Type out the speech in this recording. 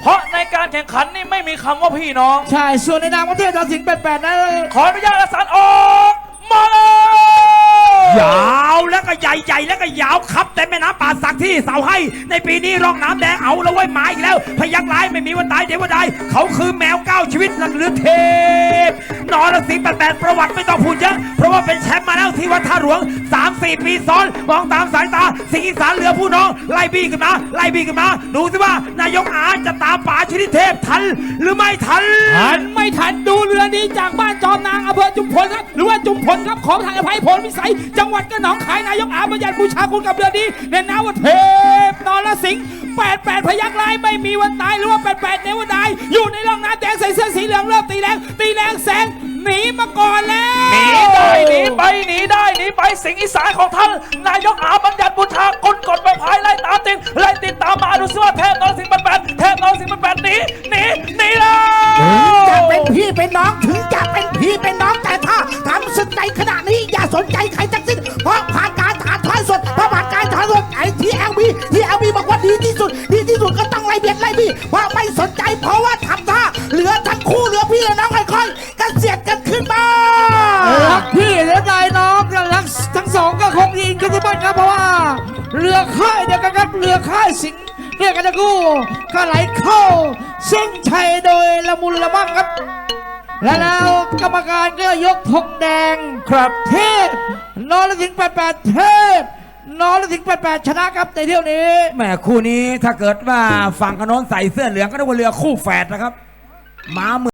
เพราะในการแข่งขันนี่ไม่มีคำว่าพี่น้อง ใช่ ส่วนในนามของเทพดาวสิงห์แปดแปดนั้นขออนุญาตอาสานออกมาเลยยาวแล้วก็ใหญ่ๆแล้วก็ยาวครับ แต่แม่น้ำป่าสักที่เสาให้ ในปีนี้ร่องน้ำแดงเอาแล้วไว้ยมาอีกแล้ว พยักร้ายไม่มีวันตายเดี๋ยววันใดเขาคือแมวเก้าชีวิตหลังเรือเทพ นรสิงแปดแปดประวัติไม่ต้องพูดเยอะ เพราะว่าเป็นแชมป์มาแล้วที่วัดท่าหลวง 3-4 ปีซ้อนมองตามสายตา สิงห์อีสานเรือผู้น้อง ไล่บี้กันมา ไล่บี้กันมา ดูสิว่านายกอาจะตามป่าชนิดเทพทัน หรือไม่ทัน ทันไม่ทันดูเรือนี้จากบ้านจอมนางอำเภอจุมพลครับหรือว่าจุมพลครับของทางอภัยพลวิสัย จังหวัดกระหนองขายนายกอาบัญญัติบูชาคุณกับเรือนี้ในนามว่าเทพนรสิงห์แปดแปดพยักร้ายไม่มีวันตายหรือว่าแปดแปดเนวดายอยู่ในร่องน้ำแดงใส่เสื้อสีเหลืองเริ่มตีแรงตีแรงแสง หนีมาก่อนแล้วหนีได้หนีไปหนีได้หนีไปสิงห์อีสานของท่าน นายกอาบัญญัติบุญชากุลกฎใบพายไล่ตามติดไล่ติดตามมาดูซิว่าเทพนรสิงห์แปดแปดเทพนรสิงห์แปดแปดหนีหนีหนีแล้วจะเป็นพี่เป็นน้องถึงจะเป็นพี่เป็นน้องแต่ถ้าทำศึกในขณะนี้อย่าสนใจใครทั้งสิ้นเพราะผ่านการถ่ายทอดสดเพราะผ่านการถ่ายทอดสดไอ้ทีเอลบีทีเอลบีบอกว่าดีที่สุด ดีที่สุดก็ต้องไล่เบียดไล่บี้เพราะไม่สนใจเพราะว่าทำท่าเหลือทั้งคู่เหลือพี่และน้องค่อยๆ งยินกันที่บ้านครับเพราะว่า เรือค่ายเดียวกันครับเรือค่ายสิงห์เรียกกันทั้งคู่ก็ไหลเข้าเส้นชัยโดยละมุนละมั่งครับ และแล้วกรรมการก็ยกธงแดงครับเทพนรสิงห์แปดแปดเทพนรสิงห์แปดแปดชนะครับในเที่ยวนี้แหมคู่นี้ถ้าเกิดว่าฝั่งกระโน้นใส่เสื้อเหลืองก็นึกว่าเรือคู่แฝดนะครับม้ามือ